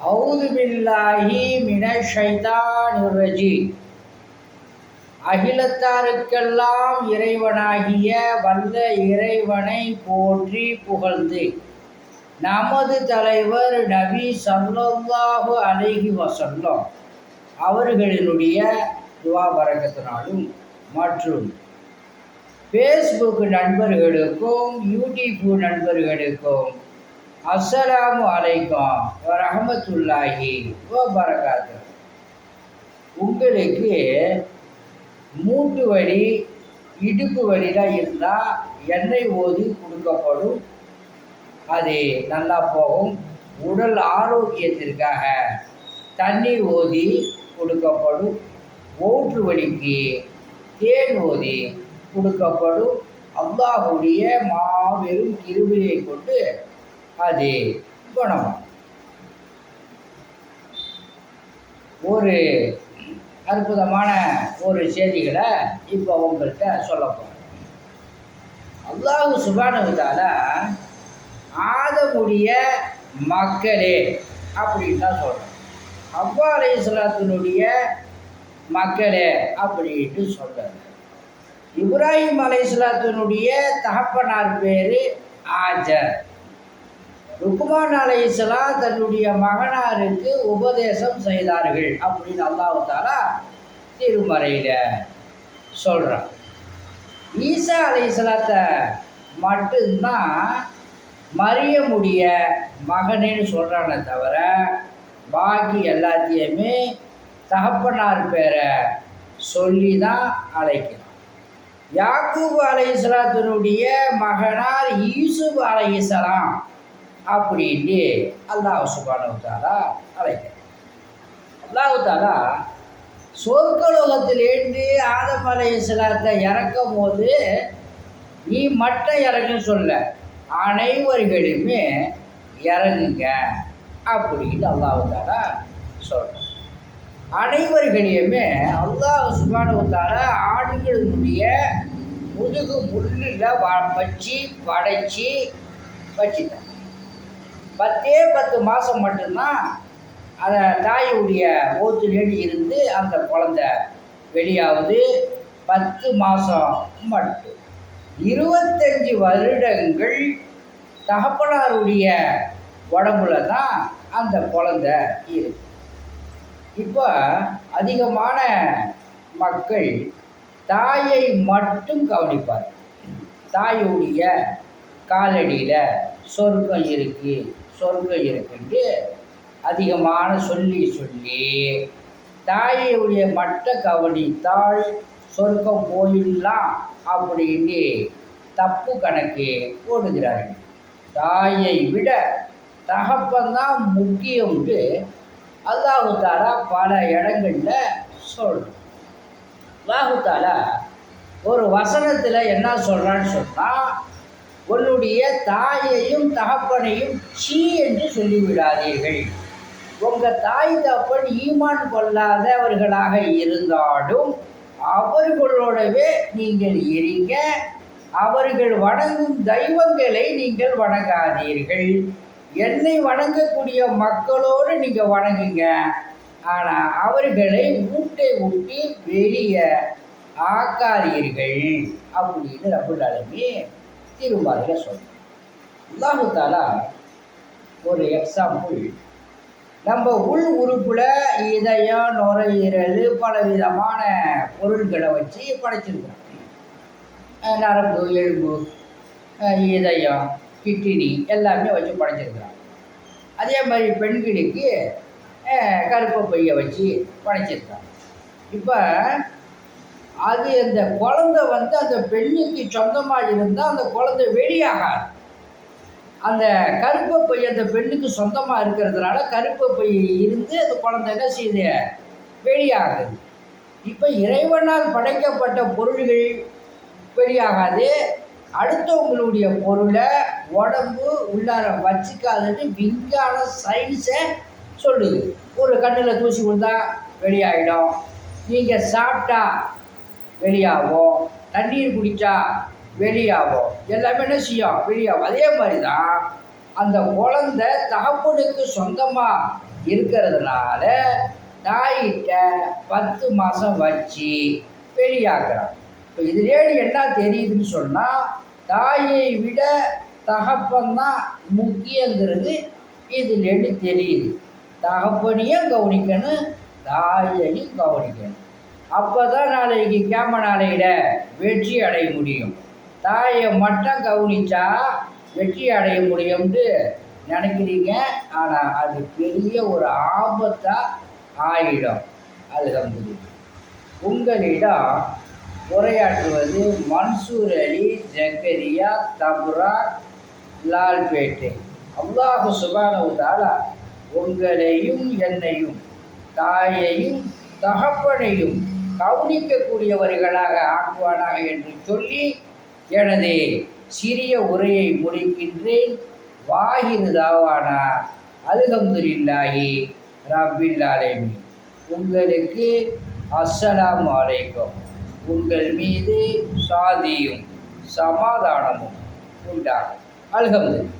அவுது பில்லாஹி மின அகிலத்தாருக்கெல்லாம் இறைவனாகிய வல்ல இறைவனை போற்றி புகழ்ந்து நமது தலைவர் நபி சல்லாஹு அலைஹி வசல்லம் அவர்களினுடைய துவா பரக்கத்தினாலும் மற்றும் ஃபேஸ்புக் நண்பர்களுக்கும் யூடியூப் நண்பர்களுக்கும் அஸ்ஸலாமு அலைக்கும் ரஹமத்துல்லாஹி வபரகாத்து உங்களுக்கு மூட்டு வலி இடுப்பு வலிலாம் இருந்தால் எண்ணெய் ஓதி கொடுக்கப்படும். அது நல்லா போகும். உடல் ஆரோக்கியத்திற்காக தண்ணி ஓதி கொடுக்கப்படும். ஓட்டு வலிக்கு தேன் ஓதி கொடுக்கப்படும். அல்லாஹுடைய மாபெரும் கிருபையை கொண்டு அது குணமாகும் ஒரு அற்புதமான ஒரு செய்திகளை இப்போ உங்கள்கிட்ட சொல்ல போகிறேன் அல்லாஹு சுபானுவதால ஆதமுடைய மக்களே அப்படின்னு தான் சொல்கிறேன் அவ்வா அலைசலாத்தினுடைய மக்களே அப்படின்ட்டு சொல்கிறார் இப்ராஹிம் அலைசலாத்தினுடைய தகப்பனார் பேர் ஆஜர். ருக்குமான் அலைசலாம் தன்னுடைய மகனாருக்கு உபதேசம் செய்தார்கள் அப்படின்னு அல்லாஹாலா திருமறையில் சொல்கிறான் ஈசா அலைசலாத்தை மட்டும்தான் மரியமுடைய மகனேன்னு சொல்கிறானே தவிர பாக்கி எல்லாத்தையுமே தகப்பனார் பேரை சொல்லி தான் அழைக்கிறான். யாக்கூப் அலைசலாத்தினுடைய மகனார் யூசுப் அலைசலாம் அப்படின்னு அல்லாஹ் சுபானவத்தாலா அழைக்கிறார். அல்லாஹாலா சொற்கலோகத்திலேருந்து ஆதம் அலைசலாத்தை இறக்கும் போது நீ மட்டும் இறங்குன்னு சொல்ல அனைவர்களுமே இறங்குங்க அப்படின்னு அல்லாஹாலா சொல்கிறேன் அனைவர்களையுமே அல்லாஹ் சுபானுவத்தால ஆடுகளினுடைய முதுகு முள்ளில் வ வச்சு படைச்சி வச்சுட்டான் பத்தே பத்து மாதம் மட்டும்தான் அந்த தாயுடைய ஓத்துலேடி இருந்து அந்த குழந்த வெளியாவது பத்து மாதம் மட்டும். இருபத்தஞ்சி வருடங்கள் தகப்பனாருடைய உடம்புல தான் அந்த குழந்த இருக்கு. இப்போ அதிகமான மக்கள் தாயை மட்டும் கவனிப்பார் தாயுடைய காலடியில் சொர்க்கம் இருக்குது சொர்க்கம் இருக்குன்ட்டு அதிகமான சொல்லி சொல்லி தாயுடைய மட்ட கவனித்தால் சொர்க்கம் போயிடலாம் அப்படின்னு தப்பு கணக்கு போடுகிறார்கள். தாயை விட தகப்பந்தான் முக்கியம்ட்டு அல்லாஹு பல இடங்களில் சொல்கிறோம் அல்லாஹு ஒரு வசனத்தில் என்ன சொல்கிறான்னு சொன்னால் உன்னுடைய தாயையும் தகப்பனையும் ஷீ என்று சொல்லிவிடாதீர்கள். உங்கள் தாய் தகப்பன் ஈமான் கொள்ளாதவர்களாக இருந்தாலும் அவர்களோடவே நீங்கள் இருங்க. அவர்கள் வணங்கும் தெய்வங்களை நீங்கள் வணங்காதீர்கள். என்னை வணங்கக்கூடிய மக்களோடு நீங்கள் வணங்குங்க. ஆனால் அவர்களை ஊட்டை ஊட்டி வெளியே ஆக்காதீர்கள். அப்படின்னு ரபுல் அலமி திருமறையில் சொல்கிறோம் அல்லாஹாலா ஒரு எக்ஸாம்பிள் நம்ம உள் உறுப்பில் இதயம் நுரையீரல் பல விதமான பொருள்களை வச்சு படைச்சிருக்கிறோம் நரம்பு எலும்பு இதயம் கிட்னி எல்லாமே வச்சு படைச்சிருக்கிறாங்க அதே மாதிரி பெண்களுக்கு கருப்பை பையை வச்சு படைச்சிருக்காங்க இப்போ அது அந்த குழந்தை வந்து அந்த பெண்ணுக்கு சொந்தமாக இருந்தால் அந்த குழந்தை வெளியாகாது. அந்த கருப்பை பை அந்த பெண்ணுக்கு சொந்தமாக இருக்கிறதுனால கருப்பை பை இருந்து அந்த குழந்தை என்ன செய்யுது? வெளியாகுது. இப்போ இறைவனால் படைக்கப்பட்ட பொருள்கள் வெளியாகாது. அடுத்தவங்களுடைய பொருளை உடம்பு உள்ளார வச்சுக்காதுன்னு விஞ்ஞான சயின்ஸை சொல்லுது. ஒரு கண்ணில் தூசி கொடுத்தா வெளியாகிடும் நீங்கள் சாப்பிட்டா வெளியாகும் தண்ணீர் குடித்தா வெளியாகும் எல்லாமே என்ன செய்யும்? வெளியாகும். அதே மாதிரி தான் அந்த குழந்தை தகப்பனுக்கு சொந்தமாக இருக்கிறதுனால தாயிட்ட பத்து மாதம் வச்சு வெளியாகிறான் இப்போ இதுலேயே என்ன தெரியுதுன்னு சொன்னால் தாயை விட தகப்பன்தான் முக்கியங்கிறது இதுலேருந்து தெரியுது. தகப்பனையும் கவனிக்கணும் தாயையும் கவனிக்கணும். அப்போ தான் நாளைக்கு கேம நாளையில் வெற்றி அடைய முடியும். தாயை மட்டும் கவனிச்சா வெற்றி அடைய முடியும்னு நினைக்கிறீங்க. ஆனால் அது பெரிய ஒரு ஆபத்தாக ஆயிடும். அல்ஹம்துலில்லாஹ். உங்களிடம் உரையாற்றுவது மன்சூர் அலி ஜக்கரியா தப்ரா லால்பேட்டை. அல்லாஹு சுபானவுதால உங்களையும் என்னையும் தாயையும் தகப்பனையும் கவனிக்கக்கூடியவர்களாக ஆக்குவானாக என்று சொல்லி எனது சிறிய உரையை முடிக்கின்றேன். வாகிரு தாவானா? அல்ஹம்துலில்லாஹி ரப்பில் ஆலமீன். உங்களுக்கு அஸ்ஸலாம் அலைக்கும். உங்கள் மீது சாதியும் சமாதானமும் உண்டாகும். அல்ஹம்துலில்லாஹ்.